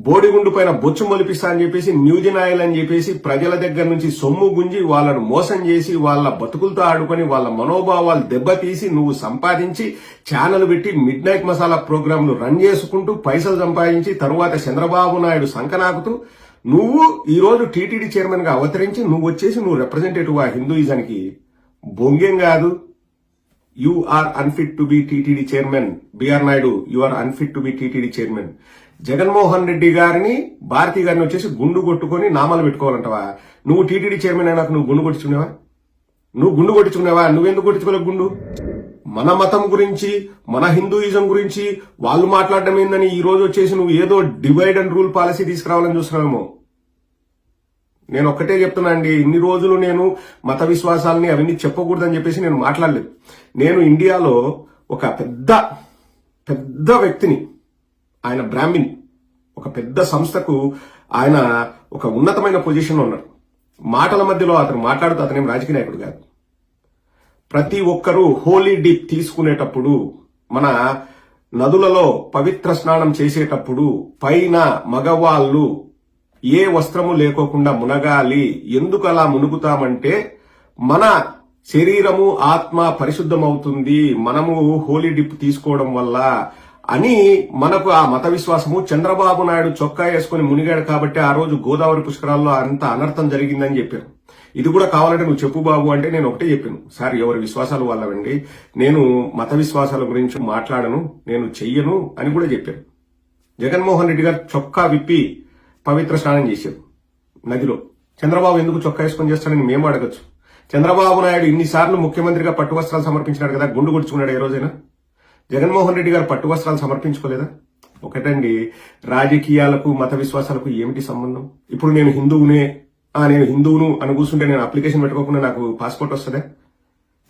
బోడిగుండు పైన బొచ్చు మొలిపిస్తా అని చెప్పేసి న్యూజిన్ అని చెప్పేసి ప్రజల దగ్గర నుంచి సొమ్ము గుంజి వాళ్ళను మోసం చేసి వాళ్ళ బతుకులతో ఆడుకొని వాళ్ళ మనోభావాలు దెబ్బతీసి నువ్వు సంపాదించి ఛానల్ పెట్టి మిడ్ నైట్ మసాలా ప్రోగ్రామ్ను రన్ చేసుకుంటూ పైసలు సంపాదించి తరువాత చంద్రబాబు నాయుడు సంకనాకుతూ నువ్వు ఈ రోజు టీటీడీ చైర్మన్గా అవతరించి నువ్వు వచ్చేసి నువ్వు రిప్రజెంటేటివ్ ఆ హిందూయిజానికి బొంగేం కాదు. You are unfit to be TTD chairman B R Naidu you are unfit to be TTD chairman Jaganmohan Reddy గారిని భారతి గారిని వచ్చేసి గుండు కొట్టుకొని నామాలు పెట్టుకోవాలంటవా? నువ్వు టీటీడీ చైర్మన్ అయినాక నువ్వు గుండు కొట్టించుకునేవా? నువ్వు గుండు కొట్టించుకునేవా? నువ్వెందుకు కొట్టించుకోలేవు గుండు? మన మతం గురించి మన హిందూయిజం గురించి వాళ్ళు మాట్లాడడం ఏందని ఈ రోజు వచ్చేసి నువ్వు ఏదో డివైడ్ అండ్ రూల్ పాలసీ తీసుకురావాలని చూస్తున్నావేమో. నేను ఒక్కటే చెప్తున్నా అండి ఇన్ని రోజులు నేను మత విశ్వాసాలని అవన్నీ చెప్పకూడదని చెప్పేసి నేను మాట్లాడలేదు. నేను ఇండియాలో ఒక పెద్ద పెద్ద వ్యక్తిని ఆయన బ్రాహ్మిన్. ఒక పెద్ద సంస్థకు ఆయన ఒక ఉన్నతమైన పొజిషన్లో ఉన్నారు మాటల మధ్యలో అతను మాట్లాడుతూ అతనేం రాజకీయ నాయకుడు కాదు. ప్రతి ఒక్కరూ హోలీ డిప్ తీసుకునేటప్పుడు మన నదులలో పవిత్ర స్నానం చేసేటప్పుడు పైన మగవాళ్ళు ఏ వస్త్రము లేకోకుండా మునగాలి. ఎందుకు అలా మునుగుతామంటే మన శరీరము ఆత్మ పరిశుద్ధమవుతుంది. మనము హోలీ డిప్ తీసుకోవడం వల్ల అని మనకు ఆ మత విశ్వాసము చంద్రబాబు నాయుడు చొక్కా వేసుకుని మునిగాడు కాబట్టి ఆ రోజు గోదావరి పుష్కరాల్లో అంత అనర్థం జరిగిందని చెప్పారు. ఇది కూడా కావాలంటే నువ్వు చెప్పు బాబు అంటే నేను ఒకటే చెప్పాను. సార్ ఎవరి విశ్వాసాలు వాళ్ళవండి. నేను మత విశ్వాసాల గురించి మాట్లాడను నేను చెయ్యను అని కూడా చెప్పాను జగన్మోహన్ రెడ్డి గారు చొక్కా విప్పి పవిత్ర స్నానం చేశారు నదిలో. చంద్రబాబు ఎందుకు చొక్కా వేసుకొని చేస్తాడని మేము అడగచ్చు. చంద్రబాబు నాయుడు ఇన్నిసార్లు ముఖ్యమంత్రిగా పట్టువస్త్రాలు సమర్పించినాడు కదా గుండు కొడుచుకున్నాడు ఏ రోజైనా? జగన్మోహన్ రెడ్డి గారు పట్టు వస్త్రాలు సమర్పించుకోలేదా? ఒకటండి రాజకీయాలకు మత విశ్వాసాలకు ఏమిటి సంబంధం? ఇప్పుడు నేను హిందువునే ఆ నేను హిందువును అని కూర్చుంటే నేను అప్లికేషన్ పెట్టుకోకుండా నాకు పాస్పోర్ట్ వస్తుందే?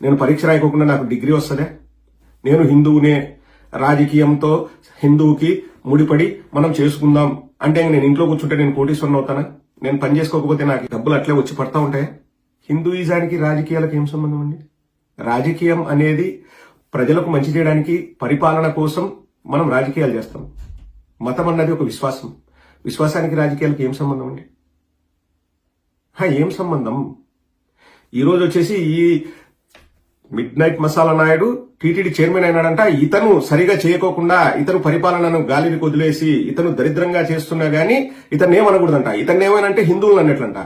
నేను పరీక్ష రాయకోకుండా నాకు డిగ్రీ వస్తుందే? నేను హిందువునే రాజకీయంతో హిందువుకి ముడిపడి మనం చేసుకుందాం. అంటే నేను ఇంట్లో కూర్చుంటే నేను కోటీశ్వరం అవుతానా? నేను పని చేసుకోకపోతే నాకు డబ్బులు అట్లే వచ్చి పడతా ఉంటాయా? హిందూయిజానికి రాజకీయాలకు ఏం సంబంధం అండి? రాజకీయం అనేది ప్రజలకు మంచి చేయడానికి పరిపాలన కోసం మనం రాజకీయాలు చేస్తాం. మతం అన్నది ఒక విశ్వాసం. విశ్వాసానికి రాజకీయాలకు ఏం సంబంధం అండి? ఏం సంబంధం? ఈరోజు వచ్చేసి ఈ midnight masala Naidu TTD chairman అయినాడంట. ఇతను సరిగా చేయకోకుండా ఇతను పరిపాలనను గాలిని వదిలేసి ఇతను దరిద్రంగా చేస్తున్నా గానీ ఇతను ఏమనకూడదంట ఇతను ఏమనంటే హిందువులు అన్నట్లంట.